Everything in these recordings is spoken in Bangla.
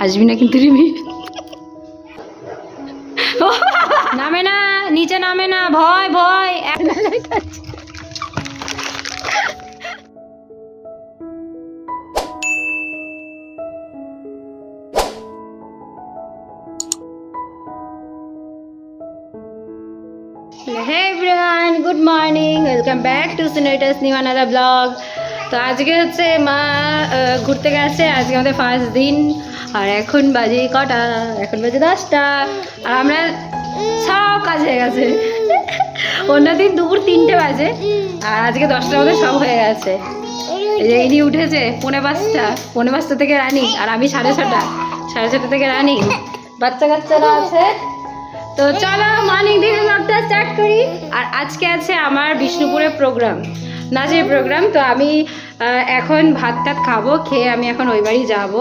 হাসবি না কিন্তু রিমি। নামে না নিচে নামে না ভয় ভয়। Hey everyone good morning welcome back to সিনেটাস নিউ আনাদা ব্লগ তো আজকে হচ্ছে মা ঘুরতে গেছে। আজকে আমাদের ফার্স্ট দিন। আর এখন বাজে কটা? এখন বাজে দশটা। আর আমরা সব কাজ হয়ে গেছে। অন্যদিন দুপুর তিনটে বাজে। আর আজকে দশটার মধ্যে সব হয়ে গেছে। এই উঠেছে, পৌনে পাঁচটা। পৌনে পাঁচটা থেকে রানি। আর আমি সাড়ে ছটা। সাড়ে ছটা থেকে রানি। বাচ্চা কাচ্চারা আছে। তো চলো মর্নিং দিন ব্লগটা স্টার্ট করি। আর আজকে আছে আমার বিষ্ণুপুরের প্রোগ্রাম। নাচের প্রোগ্রাম। তো আমি এখন ভাত টাত খাব, খেয়ে আমি এখন ওই বাড়ি যাব।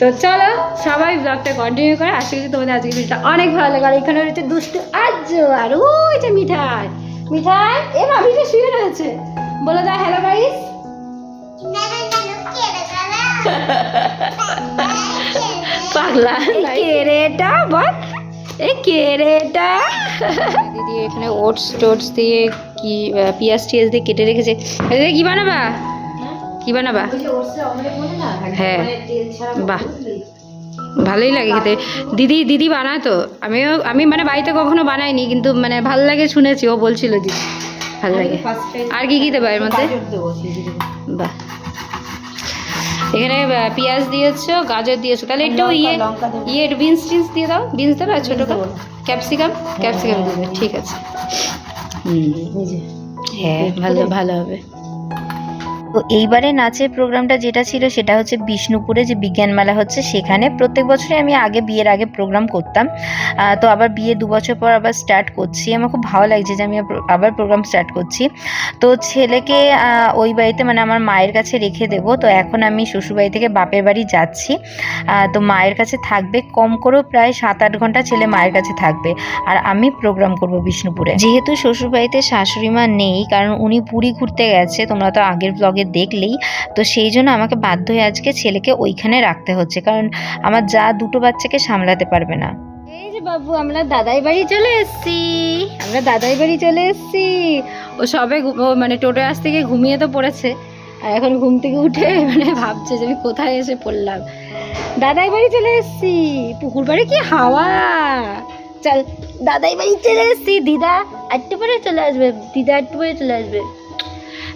তো চলো সবাই ব্লগটা কন্টিনিউ করে। আশা করি তোমাদের আজকে ভিডিওটা অনেক ভালো লাগে আর এখানে রয়েছে দুষ্টু আজ আর ওই যে মিঠাই। মিঠাই এ ভাবিটা শুয়ে রয়েছে। বলে দাও হ্যালো গাইস পাগলা কেরেটা বল। এই কেরেটা দিদি এখানে ওটস টোটস দিয়ে কি পেঁয়াজ টিয়াজ দিয়ে কেটে রেখেছে। এই কি বানাবা? কি বানাবা? হ্যাঁ বাহ। ভালোই লাগে খেতে। দিদি দিদি বানায় তো। আমিও আমি মানে বাড়িতে কখনো বানাইনি কিন্তু মানে ভালো লাগে শুনেছি ও বলছিল দিদি। ভালো লাগে। আর কি কি দেবো এর মধ্যে? বাহ। এখানে পেঁয়াজ দিয়েছ গাজর দিয়েছ। তাহলে একটু ইয়ে ইয়ে বিনস টিনস দিয়ে দাও। বিনস দেবে ছোটো ক্যাপসিকাম? ক্যাপসিকাম দেবে ঠিক আছে। হুম হ্যাঁ ভালো ভালো হবে। তো এইবারে নাচের প্রোগ্রামটা যেটা ছিল সেটা হচ্ছে বিষ্ণুপুরে যে বিজ্ঞান মেলা হচ্ছে, সেখানে প্রত্যেক বছরই আমি আগে বিয়ের আগে প্রোগ্রাম করতাম। তো আবার বিয়ে দু বছর পর আবার স্টার্ট করছি। আমার খুব ভালো লাগছে যে আমি আবার- প্রোগ্রাম স্টার্ট করছি। তো ছেলেকে ওই বাড়িতে মানে আমার মায়ের কাছে রেখে দেবো। তো এখন আমি শ্বশুরবাড়ি থেকে বাপের বাড়ি যাচ্ছি। তো মায়ের কাছে থাকবে কম করেও প্রায় সাত আট ঘণ্টা ছেলে মায়ের কাছে থাকবে। আর আমি প্রোগ্রাম করব বিষ্ণুপুরে। যেহেতু শ্বশুরবাড়িতে শাশুড়ি মা নেই, কারণ উনি পুরী ঘুরতে গেছে, তোমরা তো আগের ব্লগে দেখলেই, তো সেই জন্য আমাকে বাধ্য হয়ে আজকে ছেলেকে ওইখানে রাখতে হচ্ছে। কারণ আমার যা দুটো বাচ্চাকে সামলাতে পারবে না। এই যে বাবু, আমরা দাদাই বাড়ি চলে এসেছি। আমরা দাদাই বাড়ি চলে এসেছি। ও সবে মানে টোটো আস থেকে ঘুমিয়ে তো পড়েছে। আর এখন ঘুম থেকে উঠে মানে ভাবছে যে আমি কোথায় এসে পড়লাম। দাদাই বাড়ি চলে এসেছি। পুকুর বাড়ি কি হাওয়া? চল, দাদাই বাড়ি চলে এসেছি। দিদা একটু পরে চলে আসবে। দিদা একটু পরে চলে আসবে।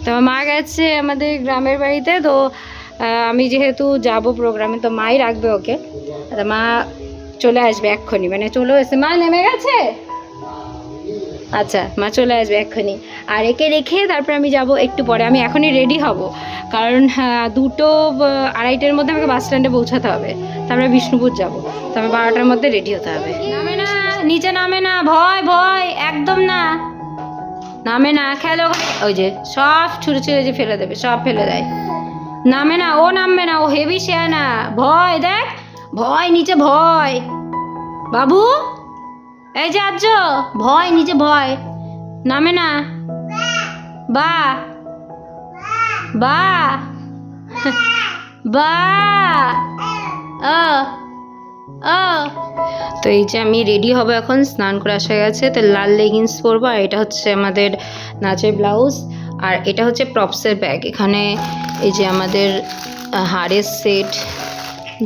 তো মা গেছে আমাদের গ্রামের বাড়িতে তো আমি যেহেতু যাব প্রোগ্রামে তো মাই রাখবে ওকে। তো মা চলে আসবে এক্ষুনি মানে চলে এসে মা নেমে গেছে? আচ্ছা মা চলে আসবে এক্ষুনি। আর একে রেখে তারপর আমি যাব একটু পরে আমি এখনই রেডি হব। কারণ হ্যাঁ, দুটো আড়াইটের মধ্যে আমাকে বাস স্ট্যান্ডে পৌঁছাতে হবে। তারপরে বিষ্ণুপুর যাব। তারপরে বারোটার মধ্যে রেডি হতে হবে। নামে না নিচে নামে না ভয় ভয় একদম না। নামে না খেলো। ওই যে সব ছুঁড়ে ছুঁড়ে যে ফেলে দেবে সব ফেলে দেয়। নামে না ও নামবে না ও হেভি শেয়া না ভয় দেখ ভয় নিচে ভয়। বাবু এই যে আজ ভয় নিচে ভয়। নামে না। বা। বা। বা। ও তো এই যে আমি রেডি হব এখন, স্নান করে আসা গেছে। তো লাল লেগিংস পরবো, আর এটা হচ্ছে আমাদের নাচের ব্লাউজ আর এটা হচ্ছে প্রপসের ব্যাগ এখানে এই যে আমাদের হাড়ের সেট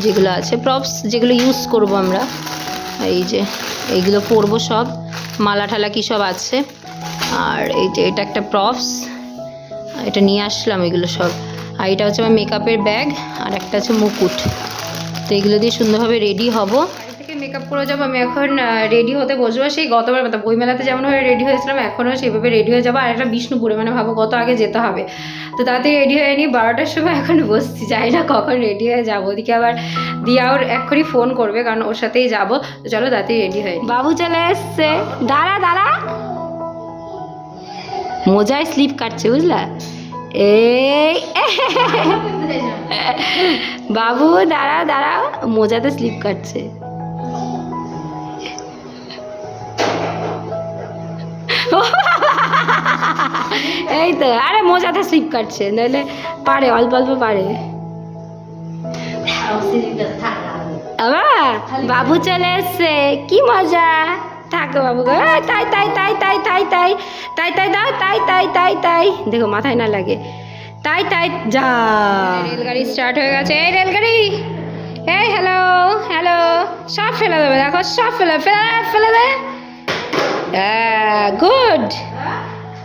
যেগুলো আছে প্রপস যেগুলো ইউজ করব আমরা। এই যে এইগুলো পরবো সব। মালা ঠালা কি সব আছে। আর এই যে এটা একটা প্রপস এটা নিয়ে আসলাম এগুলো সব। আর এটা হচ্ছে আমার মেকআপের ব্যাগ আর একটা আছে মুকুট। তো এগুলো দিয়ে সুন্দরভাবে রেডি হব। থেকে মেকআপ করে যাব আমি এখন রেডি হতে বসবো। সেই গতবার মতো বইমেলাতে যেমনভাবে রেডি হয়েছিলাম এখনও সেইভাবে রেডি হয়ে যাব। আর একটা বিষ্ণুপুরে মানে ভাবো কত আগে যেতে হবে। তো তাড়াতাড়ি রেডি হয়ে নিই বারোটার সময় এখন বসছি যাই না কখন রেডি হয়ে যাব। ওদিকে আবার দিয়া ওর এক্ষুনি ফোন করবে কারণ ওর সাথেই যাব। তো চলো তাড়াতাড়ি রেডি হয়ে। বাবু চলে এসছে। দাঁড়া দাঁড়া। মোজায় স্লিপ কাটছে বুঝলা? এই বাবু দাঁড়া দাঁড়াও মোজাতে স্লিপ কাটছে এই তো আরে মোজাতে স্লিপ কাটছে নইলে পারে অল্প অল্প পারে বাবু চলে এসছে কি মজা থাকো বাবু তাই তাই তাই তাই তাই তাই তাই তাই দাও তাই তাই তাই তাই দেখো মাথায় না লাগে তাই তাই যা। রেলগাড়ি স্টার্ট হয়ে গেছে। এই রেলগাড়ি। এই হ্যালো হ্যালো সব ফেলে দেবে দেখো সব ফেলে ফেলে ফেলে দে। গুড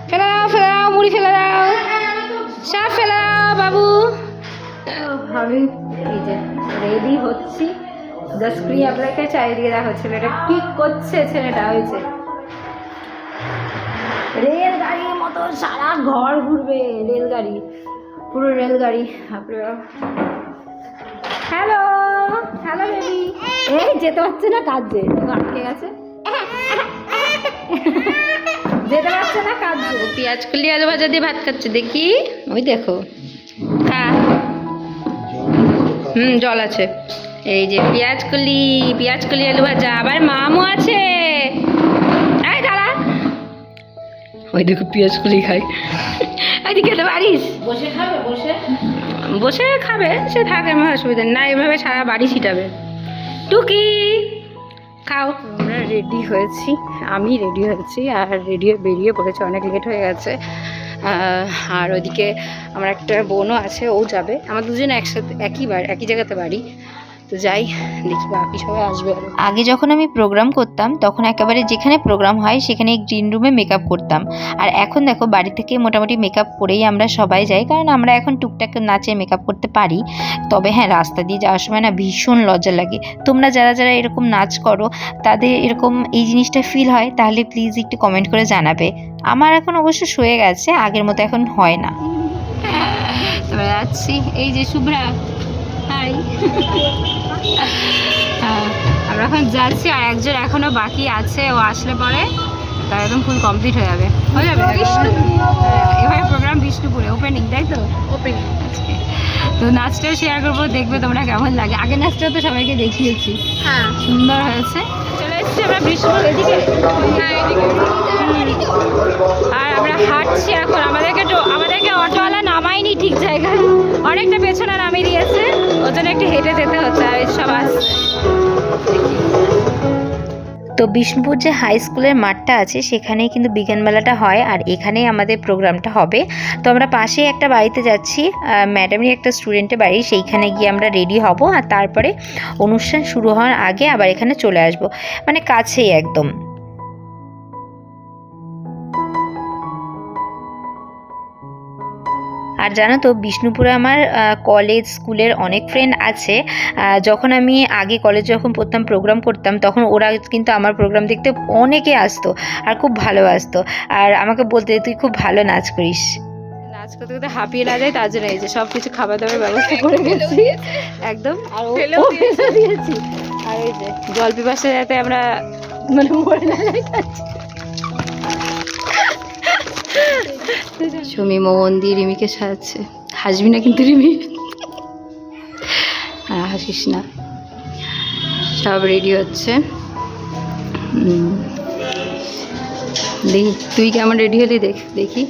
ফেলে দাও ফেলে দাও মুড়ি ফেলে দাও। সব ফেলে দাও বাবু। আমি এই যে রেডি হচ্ছি। জাস্ট প্রিয় আপনাকে চারিদিকে দেখো ছেলেটা কি করছে ছেলেটা হয়েছে রেলগাড়ির মতো সারা ঘর ঘুরবে রেলগাড়ি। পুরো রেলগাড়ি হ্যালো হ্যালো বেবি এই, যেতে পারছে না কাজে আটকে গেছে। যেতে পারছে না কাজে পেঁয়াজ কলি আলু ভাজা দিয়ে ভাত খাচ্ছে, দেখি। ওই দেখো। হ্যাঁ হুম, জল আছে। এই যে পেঁয়াজ কলি পেঁয়াজ কলি আলু ভাজা, আবার মামও আছে। ওই দেখো পেঁয়াজ কলি খাই। এই খেতে পারিস বসে খাবে বসে? বসে খাবে সে থাকে আমার অসুবিধা নেই। না এভাবে সারা বাড়ি ছিটাবে। টুকি খাও। আমরা রেডি হয়েছি। আমি রেডি হয়েছি আর রেডি বেরিয়ে পড়েছে। অনেক লেট হয়ে গেছে। আর ওদিকে আমার একটা বোনও আছে ও যাবে। আমার দুজনে একসাথে একই বাড়ি একই জায়গাতে বাড়ি। তো যাই দেখি বাকি সবাই আসবে আরও। আগে যখন আমি প্রোগ্রাম করতাম তখন একেবারে যেখানে প্রোগ্রাম হয় সেখানে গ্রিন রুমে মেকআপ করতাম। আর এখন দেখো বাড়ি থেকে মোটামুটি মেকআপ করেই আমরা সবাই যাই কারণ আমরা এখন টুকটাক নাচে মেকআপ করতে পারি। তবে হ্যাঁ রাস্তা দিয়ে যাওয়ার সময় না ভীষণ লজ্জা লাগে। তোমরা যারা যারা এরকম নাচ করো তাদের এরকম এই জিনিসটা ফিল হয় তাহলে প্লিজ একটু কমেন্ট করে জানাবে। আমার এখন অবশ্য সয়ে গেছে আগের মতো এখন হয় না। যাচ্ছি। এই যে শুভ্রা হাই আমরা এখন যাচ্ছি আর একজন এখনও বাকি আছে ও আসলে পরে তার একদম ফুল কমপ্লিট হয়ে যাবে। হয়ে যাবে এবারে প্রোগ্রাম বিষ্ণুপুরে ওপেনিং তাই তো? ওপেনিং আজকে তো নাচটাও শেয়ার করব দেখবে তোমরা কেমন লাগে। আগে নাচটা তো সবাইকে দেখিয়েছি। হ্যাঁ। সুন্দর হয়েছে। এসেছি আমরা এদিকে। হ্যাঁ এদিকে। আর আমরা হাঁটছি এখন। আমাদেরকে আমাদেরকে অটোওয়ালা নামায়নি ঠিক জায়গায়। অনেকটা পেছনে নামিয়ে দিয়েছে। ওই জন্য একটু হেঁটে যেতে হচ্ছে। আর সব তো বিষ্ণুপুর যে হাই স্কুলের মাঠটা আছে, সেখানেই কিন্তু বিজ্ঞান মেলাটা হয় আর এখানেই আমাদের প্রোগ্রামটা হবে। তো আমরা পাশেই একটা বাড়িতে যাচ্ছি ম্যাডামেরই একটা স্টুডেন্টের বাড়ি, সেইখানে গিয়ে আমরা রেডি হব আর তারপরে অনুষ্ঠান শুরু হওয়ার আগে আবার এখানে চলে আসব। মানে কাছেই একদম। আর জানো তো বিষ্ণুপুরে আমার কলেজ স্কুলের অনেক ফ্রেন্ড আছে। যখন আমি আগে কলেজে যখন পড়তাম প্রোগ্রাম করতাম তখন ওরা কিন্তু আমার প্রোগ্রাম দেখতে অনেকে আসতো আর খুব ভালোবাসতো আর আমাকে বলতে তুই খুব ভালো নাচ করিস। নাচ করতে করতে হাঁপিয়ে না যায় তার জন্য এই যে সব কিছু খাবার দাবার ব্যবস্থা করে গেছি একদম। আর ও দিয়েছি। আর এই যে জল পিপাসা যাতে আমরা মানে মরে না যাই। সুমি মন দিয়ে রিমিকে সাজাচ্ছে। হাসবি না কিন্তু রিমি? হ্যাঁ হাসিস না। সব রেডি হচ্ছে। দেখি, তুই কেমন রেডি হলি দেখ দেখি।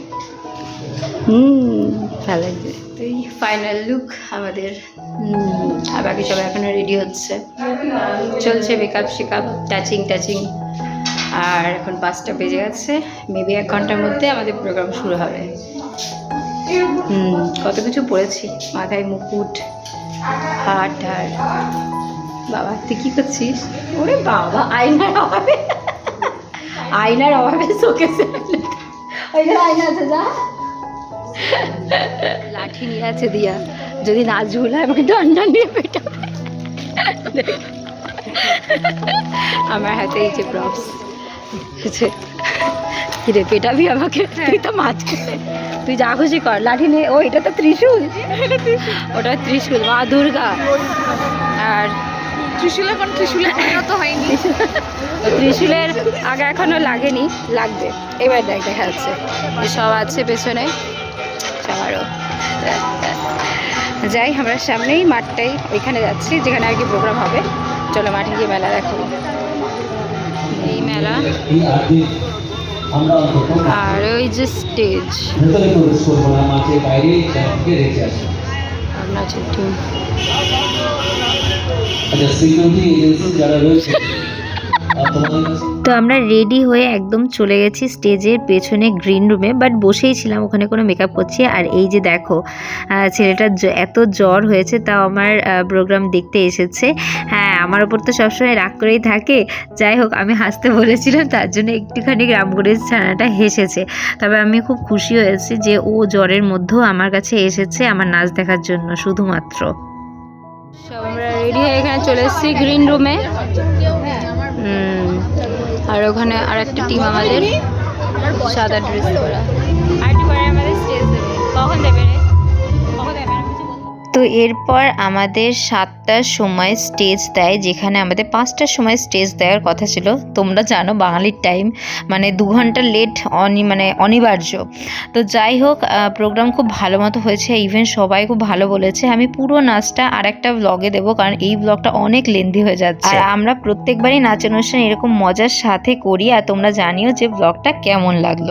হুম ভালো লাগছে। এই ফাইনাল লুক আমাদের। আর বাকি সবাই এখনও রেডি হচ্ছে। চলছে মেকআপ শেকআপ টাচিং টাচিং আর এখন পাঁচটা বেজে গেছে। মেবি এক ঘণ্টার মধ্যে আমাদের প্রোগ্রাম শুরু হবে। কত কিছু পড়েছি। মাথায় মুকুট হাট আর বাবা, তুই কি করছিস? ওরে বাবা, আয়নার অভাবে। আয়নার অভাবে শোকেছে আয়না আছে, যা। লাঠি নিয়ে আছে দিয়া। যদি না ঝুলায় আমাকে ডান্ডা নিয়ে পেটা আমার হাতে এই যে প্রপস কিরে পেটাবি আমাকে? তুই তো মাছ তুই যা খুশি কর। লাঠি নিয়ে ও এটা তো ত্রিশূল। ওটা ত্রিশূল মা দুর্গা। আর ত্রিশুল এখন ত্রিশুলে পরিণত হয়নি। ত্রিশূলের আগে এখনও লাগেনি। লাগবে। এবার দেখ দেখা যাচ্ছে। যে সব আছে পেছনে। সবারও। যাই আমরা সামনেই মাঠটাই ওইখানে যাচ্ছি যেখানে আর কি প্রোগ্রাম হবে। চলো মাঠে গিয়ে মেলা দেখো। মেলা। আর ওই যে স্টেজ আচ্ছা সিকিউরিটি এজেন্সি যারা রয়েছে তো আমরা রেডি হয়ে একদম চলে গেছি স্টেজের পেছনে গ্রিন রুমে বাট বসেই ছিলাম, ওখানে কোনো মেকআপ করছি। আর এই যে দেখো ছেলেটার এত জ্বর হয়েছে, তাও আমার প্রোগ্রাম দেখতে এসেছে। হ্যাঁ আমার ওপর তো সবসময় রাগ করেই থাকে। যাই হোক, আমি হাসতে বলেছিলাম, তার জন্য একটুখানি রামগুড়ির ছানাটা হেসেছে। তবে আমি খুব খুশি হয়েছি যে ও জ্বরের মধ্যেও আমার কাছে এসেছে আমার নাচ দেখার জন্য, শুধুমাত্র। আমরা রেডি হয়ে এখানে চলে এসেছি গ্রিন রুমে আর ওখানে আর একটা টিম আমাদের সাদা ড্রেস করা আর আমাদের স্টেজ দেবে। কখন দেবে তো এরপর আমাদের সাতটার সময় স্টেজ দেয় যেখানে আমাদের পাঁচটার সময় স্টেজ দেওয়ার কথা ছিল। তোমরা জানো বাঙালির টাইম মানে দু ঘণ্টা লেট অনি মানে অনিবার্য। তো যাই হোক প্রোগ্রাম খুব ভালো মতো হয়েছে ইভেন সবাই খুব ভালো বলেছে। আমি পুরো নাচটা আর একটা ব্লগে দেবো কারণ এই ব্লগটা অনেক লেন্দি হয়ে যাচ্ছে। আর আমরা প্রত্যেকবারই নাচ অনুষ্ঠান এরকম মজার সাথে করি আর তোমরা জানিও যে ব্লগটা কেমন লাগল।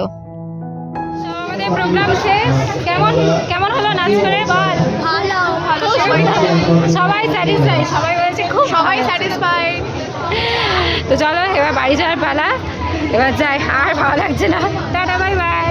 প্রোগ্রাম শেষ। কেমন কেমন হলো নাচ করে? বল। সবাই স্যাটিসফাই সবাই বলেছে খুব সবাই স্যাটিসফাই তো চলো, এবার বাড়ি যাওয়ার পালা। এবার যাই, আর ভালো লাগছে না। Tata bye bye